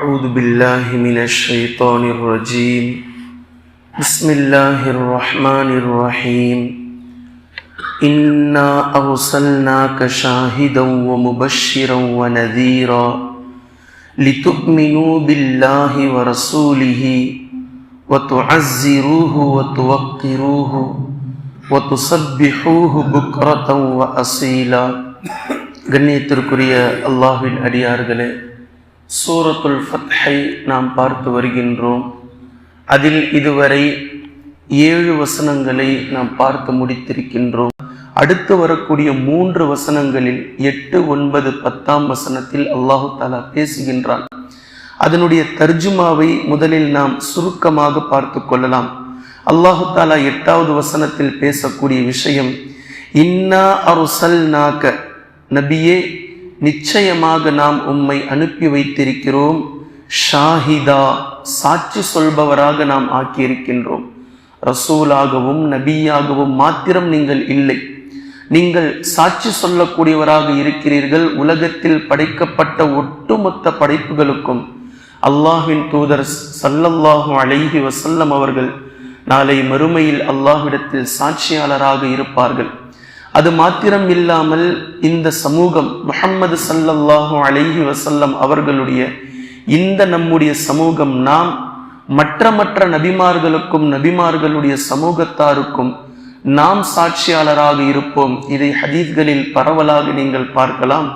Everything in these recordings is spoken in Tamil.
أعوذ بالله من الشيطان الرجيم بسم الله الرحمن الرحيم إنا أرسلناك شاهدا ومبشرا ونذيرا لتؤمنوا بالله ورسوله وتعزروه وتوقروه وتسبحوه بكرة وأصيلا கண்ணியத்திற்குரிய அல்லாஹ்வின் அடியார்களே சூரத்துல் ஃபத்ஹை நாம் பார்த்து வருகின்றோம். அதில் இதுவரை ஏழு வசனங்களை நாம் பார்த்து முடித்திருக்கின்றோம். அடுத்து வரக்கூடிய மூன்று வசனங்களில் எட்டு ஒன்பது பத்தாம் வசனத்தில் அல்லாஹு தாலா பேசுகின்றான். அதனுடைய தர்ஜுமாவை முதலில் நாம் சுருக்கமாக பார்த்து கொள்ளலாம். அல்லாஹு தாலா எட்டாவது வசனத்தில் பேசக்கூடிய விஷயம் இன்னா அருசல் நாக்க நபியே நிச்சயமாக நாம் உம்மை அனுப்பி வைத்திருக்கிறோம். ஷாஹிதா சாட்சி சொல்பவராக நாம் ஆக்கியிருக்கின்றோம். ரசூலாகவும் நபியாகவும் மாத்திரம் நீங்கள் இல்லை. நீங்கள் சாட்சி சொல்லக்கூடியவராக இருக்கிறீர்கள். உலகத்தில் படைக்கப்பட்ட ஒட்டுமொத்த படைப்புகளுக்கும் அல்லாஹின் தூதர் சல்லல்லாஹு அலைஹி வசல்லம் அவர்கள் நாளை மறுமையில் அல்லாஹ்விடத்தில் சாட்சியாளராக இருப்பார்கள். அது மாத்திரம் இல்லாமல் இந்த சமூகம் முஹம்மது சல்லல்லாஹு அலைஹி வசல்லம் அவர்களுடைய இந்த நம்முடைய சமூகம் நாம் மற்ற மற்ற நபிமார்களுக்கும் நபிமார்களுடைய சமூகத்தாருக்கும் நாம் சாட்சியாளராக இருப்போம் இதை ஹதீத்களில் பரவலாக நீங்கள் பார்க்கலாம்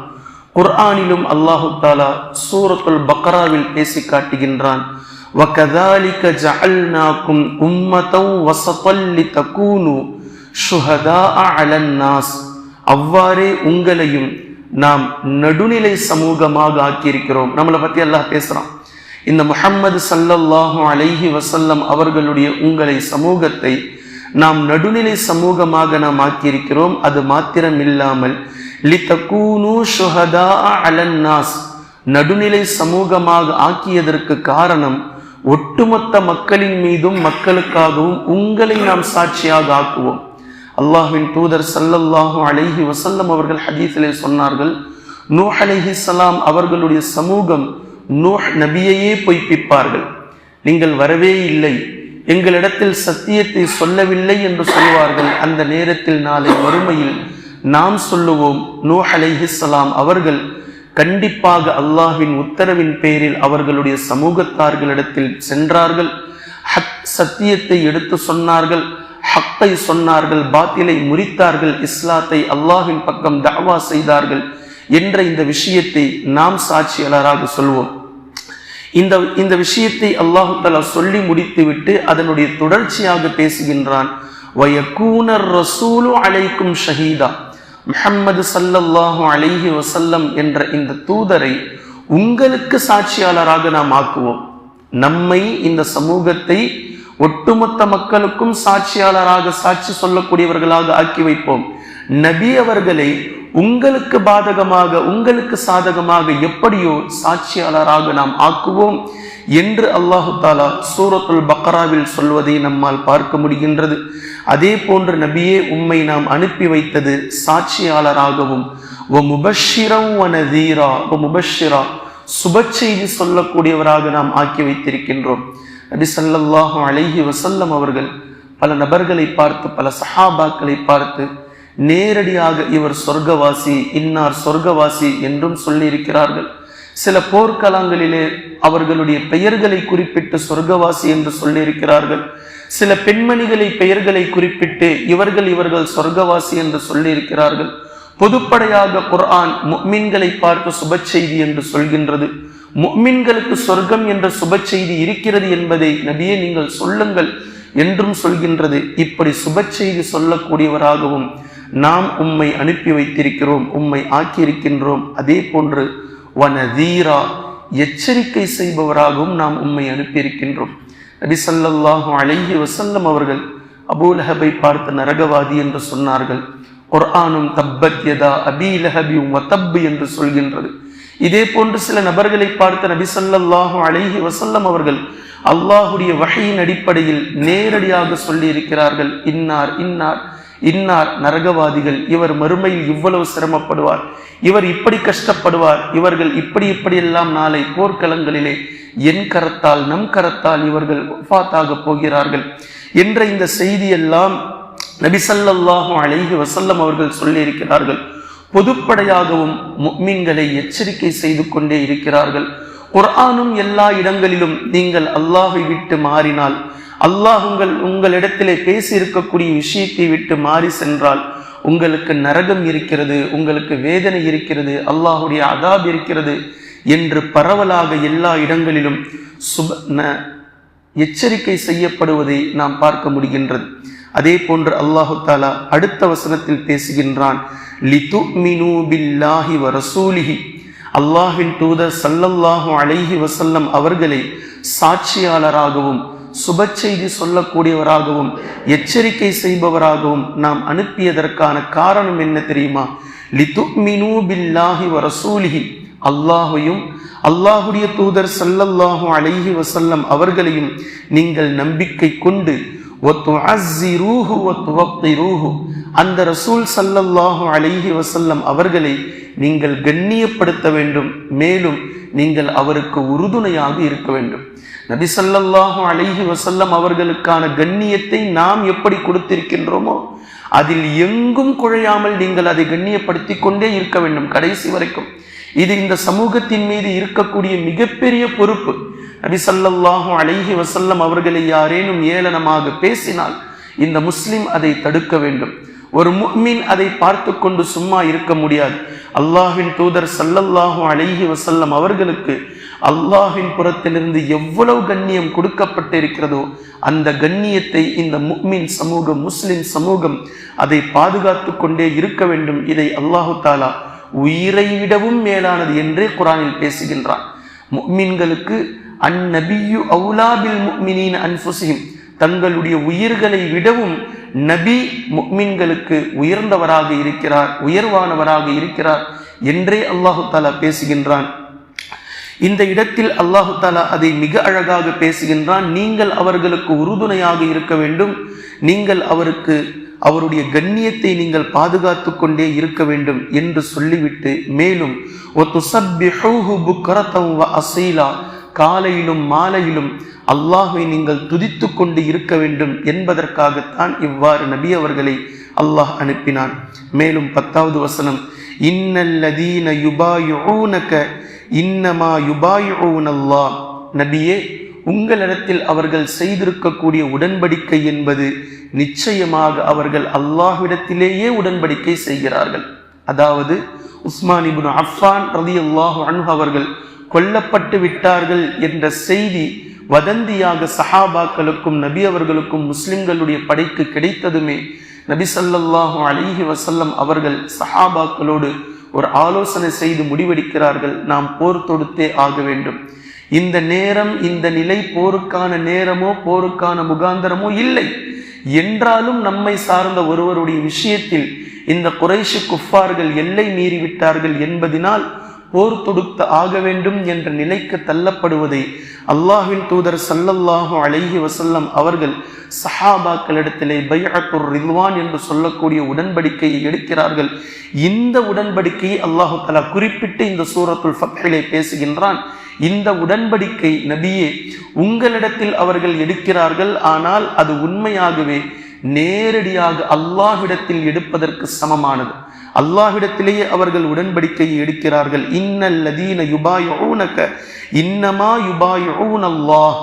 குர்ஆனிலும் அல்லாஹு தாலா சூரத்துல் பக்ராவில் பேசி காட்டுகின்றான் وَكَذَلِكَ جَعَلْنَاكُمْ أُمَّةً وَسَطًا لِتَكُونُوا ஷுஹதா அலன்னாஸ் அவ்வாறே உங்களையும் நாம் நடுநிலை சமூகமாக ஆக்கியிருக்கிறோம். நம்மளை பத்தி எல்லாம் பேசுறான். இந்த முஹம்மது சல்லல்லாஹு அலைஹி வசல்லம் அவர்களுடைய உங்களை சமூகத்தை நாம் நடுநிலை சமூகமாக நாம் ஆக்கியிருக்கிறோம். அது மாத்திரம் இல்லாமல் லித்தகூனு ஷுஹதா நடுநிலை சமூகமாக ஆக்கியதற்கு காரணம் ஒட்டுமொத்த மக்களின் மீதும் மக்களுக்காகவும் உங்களை நாம் சாட்சியாக ஆக்குவோம். அல்லாஹின் தூதர் சல்லல்லாஹு அலைஹி வசல்லம் அவர்கள் ஹதீஸிலே சொன்னார்கள் நூஹ் அலைஹி சலாம் அவர்களுடைய சமூகம் நூஹ் நபியையே பொய்ப்பிப்பார்கள். நீங்கள் வரவே இல்லை எங்களிடத்தில் சத்தியத்தை சொல்லவில்லை என்று சொல்வார்கள். அந்த நேரத்தில் நாளை வறுமையில் நாம் சொல்லுவோம் நூஹ் அலைஹி சலாம் அவர்கள் கண்டிப்பாக அல்லாஹின் உத்தரவின் பேரில் அவர்களுடைய சமூகத்தார்களிடத்தில் சென்றார்கள் ஹத் சத்தியத்தை எடுத்து சொன்னார்கள். ஹக்கை சொன்னார்கள் பாத்திலை முறித்தார்கள் இஸ்லாத்தை அல்லாஹின் பக்கம் தாவா செய்தார்கள் என்ற இந்த விஷயத்தை நாம் சாட்சியாளராக சொல்வோம். இந்த இந்த விஷயத்தை அல்லாஹு தலா சொல்லி முடித்துவிட்டு அதனுடைய தொடர்ச்சியாக பேசுகின்றான். வயக்கூனர் ரசூலு அலைக்கும் ஷஹீதா. முஹம்மது சல்லல்லாஹு அலைஹி வசல்லம் என்ற இந்த தூதரை உங்களுக்கு சாட்சியாளராக நாம் ஆக்குவோம். நம்மை இந்த சமூகத்தை ஒட்டுமொத்த மக்களுக்கும் சாட்சியாளராக சாட்சி சொல்லக்கூடியவர்களாக ஆக்கி வைப்போம். நபி அவர்களை உங்களுக்கு பாதகமாக உங்களுக்கு சாதகமாக எப்படியோ சாட்சியாளராக நாம் ஆக்குவோம் என்று அல்லாஹு தாலா சூரத்துல் பக்ராவில் சொல்வதை நம்மால் பார்க்க முடிகின்றது. அதே போன்று நபியே உம்மை நாம் அனுப்பி வைத்தது சாட்சியாளராகவும் ஓ முபஷிரம் வனதீரா ஓ முபஷிரா சுப செய்தி சொல்லக்கூடியவராக நாம் ஆக்கி வைத்திருக்கின்றோம். நபி சல்லாஹூ அலைஹி வசல்லம் அவர்கள் பல நபர்களை பார்த்து பல சஹாபாக்களை பார்த்து நேரடியாக இவர் சொர்க்கவாசி இன்னார் சொர்க்கவாசி என்றும் சொல்லியிருக்கிறார்கள். சில போர்க்களங்களிலே அவர்களுடைய பெயர்களை குறிப்பிட்டு சொர்க்கவாசி என்று சொல்லியிருக்கிறார்கள். சில பெண்மணிகளை பெயர்களை குறிப்பிட்டு இவர்கள் இவர்கள் சொர்க்கவாசி என்று சொல்லியிருக்கிறார்கள். பொதுப்படையாக குர்ஆன் மீன்களை பார்த்து சுப செய்தி என்று சொல்கின்றது. முக்மின்களுக்கு சொர்க்கம் என்ற சுப செய்தி இருக்கிறது என்பதை நபியே நீங்கள் சொல்லுங்கள் என்றும் சொல்கின்றது. இப்படி சுப செய்தி சொல்லக்கூடியவராகவும் நாம் உம்மை அனுப்பி வைத்திருக்கிறோம் உம்மை ஆக்கியிருக்கின்றோம். அதே போன்று வனதீரா எச்சரிக்கை செய்பவராகவும் நாம் உம்மை அனுப்பியிருக்கின்றோம். நபி சல்லாஹு அலைஹி வசல்லம் அவர்கள் அபூலஹபை பார்த்து நரகவாதி என்று சொன்னார்கள். குர்ஆனும் தப்பத் யதா அபீலஹபி வத்தப்பு என்று சொல்கின்றது. இதே போன்று சில நபர்களை பார்த்த நபி சொல்லாஹு அலைஹி வசல்லம் அவர்கள் அல்லாஹுடைய வகையின் அடிப்படையில் நேரடியாக சொல்லி இருக்கிறார்கள் இன்னார் இன்னார் இன்னார் நரகவாதிகள் இவர் மறுமையில் இவ்வளவு சிரமப்படுவார் இவர் இப்படி கஷ்டப்படுவார் இவர்கள் இப்படி இப்படியெல்லாம் நாளை போர்க்களங்களிலே என் கரத்தால் நம் கரத்தால் இவர்கள் ஒஃபாத்தாக போகிறார்கள். என்ற இந்த செய்தியெல்லாம் நபிசல்லாஹு அலைஹி வசல்லம் அவர்கள் சொல்லியிருக்கிறார்கள். பொதுப்படையாகவும் முக்மீன்களை எச்சரிக்கை செய்து கொண்டே இருக்கிறார்கள். குர்ஆனும் எல்லா இடங்களிலும் நீங்கள் அல்லாஹை விட்டு மாறினால் அல்லாஹ் உங்கள் உங்களிடத்திலே பேசி இருக்கக்கூடிய விஷயத்தை விட்டு மாறி சென்றால் உங்களுக்கு நரகம் இருக்கிறது உங்களுக்கு வேதனை இருக்கிறது அல்லாஹுடைய அதாப் இருக்கிறது என்று பரவலாக எல்லா இடங்களிலும் சுப எச்சரிக்கை செய்யப்படுவதை நாம் பார்க்க முடிகின்றது. அதே போன்று அல்லாஹு தாலா அடுத்த வசனத்தில் பேசுகின்றான் லிது மினு பில்லாஹி வ ரசூலிஹி. அல்லாஹின் தூதர் சல்லல்லாஹு அலைஹி வசல்லம் அவர்களை சாட்சியாளராகவும் சுப செய்தி சொல்லக்கூடியவராகவும் எச்சரிக்கை செய்பவராகவும் நாம் அனுப்பியதற்கான காரணம் என்ன தெரியுமா? லிதுமினு பில்லாஹி வ ரசூலிஹி. அல்லாஹையும் அல்லாஹுடைய தூதர் சல்லல்லாஹு அலைஹி வசல்லம் அவர்களையும் நீங்கள் நம்பிக்கை கொண்டு அந்த ரசூல் சல்லல்லாஹு அலைஹி வசல்லம் அவர்களை நீங்கள் கண்ணியப்படுத்த வேண்டும். மேலும் நீங்கள் அவருக்கு உறுதுணையாக இருக்க வேண்டும். நபி சல்லல்லாஹு அலைஹி வசல்லம் அவர்களுக்கான கண்ணியத்தை நாம் எப்படி கொடுத்திருக்கின்றோமோ அதில் எங்கும் குழையாமல் நீங்கள் அதை கண்ணியப்படுத்தி கொண்டே இருக்க வேண்டும் கடைசி வரைக்கும். இது இந்த சமூகத்தின் மீது இருக்கக்கூடிய மிகப்பெரிய பொறுப்பு. நபி அழகி வசல்லம் அவர்களை யாரேனும் ஏளனமாக பேசினால் இந்த முஸ்லிம் அதை தடுக்க வேண்டும். ஒரு முக்மின் அதை பார்த்து கொண்டு சும்மா இருக்க முடியாது. அல்லாஹின் தூதர் சல்லல்லாஹு அழகி வசல்லம் அவர்களுக்கு அல்லாஹின் புறத்திலிருந்து எவ்வளவு கண்ணியம் கொடுக்கப்பட்டிருக்கிறதோ அந்த கண்ணியத்தை இந்த முக்மின் சமூகம் முஸ்லிம் சமூகம் அதை பாதுகாத்து கொண்டே இருக்க வேண்டும். இதை அல்லாஹு தாலா உயிரை விடவும் மேலானது என்றே குரானில் பேசுகின்றான். முக்மின்களுக்கு அந்நபியு அவுலாபில் முக்மினின் அன்புசியும் தங்களுடைய உயிர்களை விடவும் நபி முக்மின்களுக்கு உயர்ந்தவராக இருக்கிறார் உயர்வானவராக இருக்கிறார் என்றே அல்லாஹு தாலா பேசுகின்றான். இந்த இடத்தில் அல்லாஹு தாலா அதை மிக அழகாக பேசுகின்றான். நீங்கள் அவர்களுக்கு உறுதுணையாக இருக்க வேண்டும். நீங்கள் அவருக்கு அவருடைய கண்ணியத்தை நீங்கள் பாதுகாத்து கொண்டே இருக்க வேண்டும் என்று சொல்லிவிட்டு மேலும் அசீலா. காலையிலும் மாலையிலும் அல்லாஹை நீங்கள் துதித்து கொண்டு இருக்க வேண்டும் என்பதற்காகத்தான் இவ்வாறு நபி அவர்களை அல்லாஹ் அனுப்பினான். மேலும் பத்தாவது வசனம் இன்னல்லதீன யுபாயுனக இன்னமா யுபாயுனல்லா அல்லாஹ் நபியே உங்களிடத்தில் அவர்கள் செய்திருக்கக்கூடிய உடன்படிக்கை என்பது நிச்சயமாக அவர்கள் அல்லாஹ்விடத்திலேயே உடன்படிக்கை செய்கிறார்கள். அதாவது உஸ்மான் இபுன் அஃபான் ரதி அல்லாஹு அன்ஹு அவர்கள் கொல்லப்பட்டு விட்டார்கள் என்ற செய்தி வதந்தியாக சஹாபாக்களுக்கும் நபி அவர்களுக்கும் முஸ்லிம்களுடைய படைக்கு கிடைத்ததுமே நபி சல்லல்லாஹு அலிஹி வசல்லம் அவர்கள் சஹாபாக்களோடு ஒரு ஆலோசனை செய்து முடிவெடுக்கிறார்கள். நாம் போர் தொடுத்தே ஆக வேண்டும். இந்த நேரம் இந்த நிலை போருக்கான நேரமோ போருக்கான முகாந்தரமோ இல்லை. என்றாலும் நம்மை சார்ந்த ஒருவருடைய விஷயத்தில் இந்த குறைஷு குஃபார்கள் எல்லை மீறிவிட்டார்கள் என்பதினால் போர் தொடுத்து ஆக வேண்டும் என்ற நிலைக்கு தள்ளப்படுவதை அல்லாஹின் தூதர் சல்லல்லாஹு அலைஹி வசல்லம் அவர்கள் சஹாபாக்களிடத்திலே பைஅத்துர் ரில்வான் என்று சொல்லக்கூடிய உடன்படிக்கையை எடுக்கிறார்கள். இந்த உடன்படிக்கையை அல்லாஹு தலா குறிப்பிட்டு இந்த சூரத்துல் ஃபத்ஹிலே பேசுகின்றான். இந்த உடன்படிக்கை நபியே உங்களிடத்தில் அவர்கள் எடுக்கிறார்கள் ஆனால் அது உண்மையாகவே நேரடியாக அல்லாஹ்விடத்தில் எடுப்பதற்கு சமமானது. அல்லாஹ்விடத்திலேயே அவர்கள் உடன்படிக்கையை எடுக்கிறார்கள். இன்னல்லதீன யுபாயுனக இன்னமா யுபாயுன் அல்லாஹ்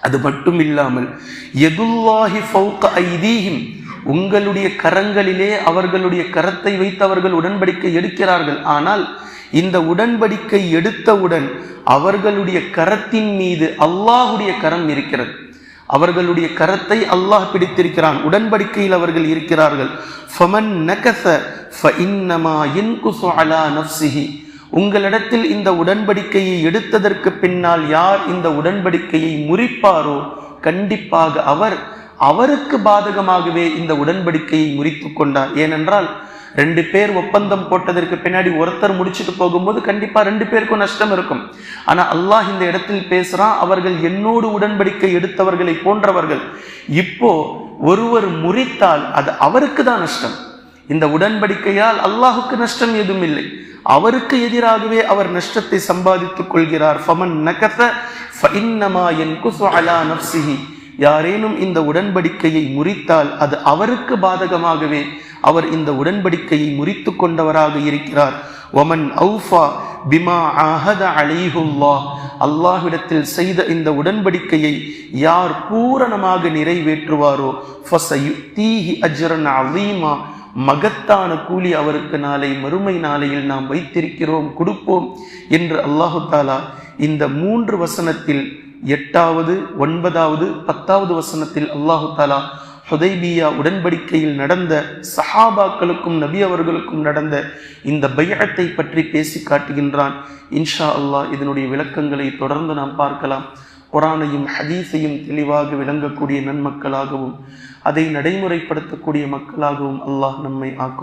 அது மட்டும் இல்லாமல் எதுல்லாஹி ஃபௌக ஐதீஹிம் உங்களுடைய கரங்களிலே அவர்களுடைய கரத்தை வைத்து அவர்கள் உடன்படிக்கை எடுக்கிறார்கள். ஆனால் இந்த உடன்படிக்கை எடுத்தவுடன் அவர்களுடைய கரத்தின் மீது அல்லாஹுடைய கரம் இருக்கிறது. அவர்களுடைய கரத்தை அல்லாஹ் பிடித்திருக்கிறான். உடன்படிக்கையில் அவர்கள் இருக்கிறார்கள். ஃபமன் நகச ஃபஇன்னமா யன்குசு அலா நஃப்சிஹி உங்களிடத்தில் இந்த உடன்படிக்கையை எடுத்ததற்கு பின்னால் யார் இந்த உடன்படிக்கையை முறிப்பாரோ கண்டிப்பாக அவர் அவருக்கு பாதகமாகவே இந்த உடன்படிக்கையை முறித்து கொண்டார். ஏனென்றால் ரெண்டு பேர் ஒப்பந்தம் போட்டதற்கு பின்னாடி ஒருத்தர் முடிச்சுட்டு போகும்போது கண்டிப்பாக ரெண்டு பேருக்கும் நஷ்டம் இருக்கும். ஆனால் அல்லாஹ் இந்த இடத்தில் பேசுகிறான் அவர்கள் என்னோடு உடன்படிக்கை எடுத்தவர்களை போன்றவர்கள். இப்போ ஒருவர் முறித்தால் அது அவருக்கு தான் நஷ்டம். இந்த உடன்படிக்கையால் அல்லாஹுக்கு நஷ்டம் எதுவும் இல்லை. அவருக்கு எதிராகவே அவர் நஷ்டத்தை சம்பாதித்துக் கொள்கிறார். ஃபமன் நகத ஃபஇன்னமா யன்குசு அலா நஃப்சிஹி. யாரேனும் இந்த உடன்படிக்கையை முறித்தால் அது அவருக்கு பாதகமாகவே அவர் இந்த உடன்படிக்கையை முறித்து கொண்டவராக இருக்கிறார். ஒமன் அவுஃபா பிமா அஹத அலைஹுல்லாஹ் அல்லாஹ்விடத்தில் செய்த இந்த உடன்படிக்கையை யார் பூரணமாக நிறைவேற்றுவாரோ ஃபசயுத்தீஹி அஜ்ரன் அலீமா. மகத்தான கூலி அவருக்கு நாளை மறுமை நாளையில் நாம் வைத்திருக்கிறோம் கொடுப்போம் என்று அல்லாஹு தாலா இந்த மூன்று வசனத்தில் எட்டாவது ஒன்பதாவது பத்தாவது வசனத்தில் அல்லாஹு தாலா ஹுதைபியா உடன்படிக்கையில் நடந்த சஹாபாக்களுக்கும் நபி அவர்களுக்கும் நடந்த இந்த பையத்தை பற்றி பேசி காட்டுகின்றான். இன்ஷா அல்லாஹ் இதனுடைய விளக்கங்களை தொடர்ந்து நாம் பார்க்கலாம். குரானையும் ஹதீஸையும் தெளிவாக விளங்கக்கூடிய நன்மக்களாகவும் அதை நடைமுறைப்படுத்தக்கூடிய மக்களாகவும் அல்லாஹ் நம்மை ஆக்கும்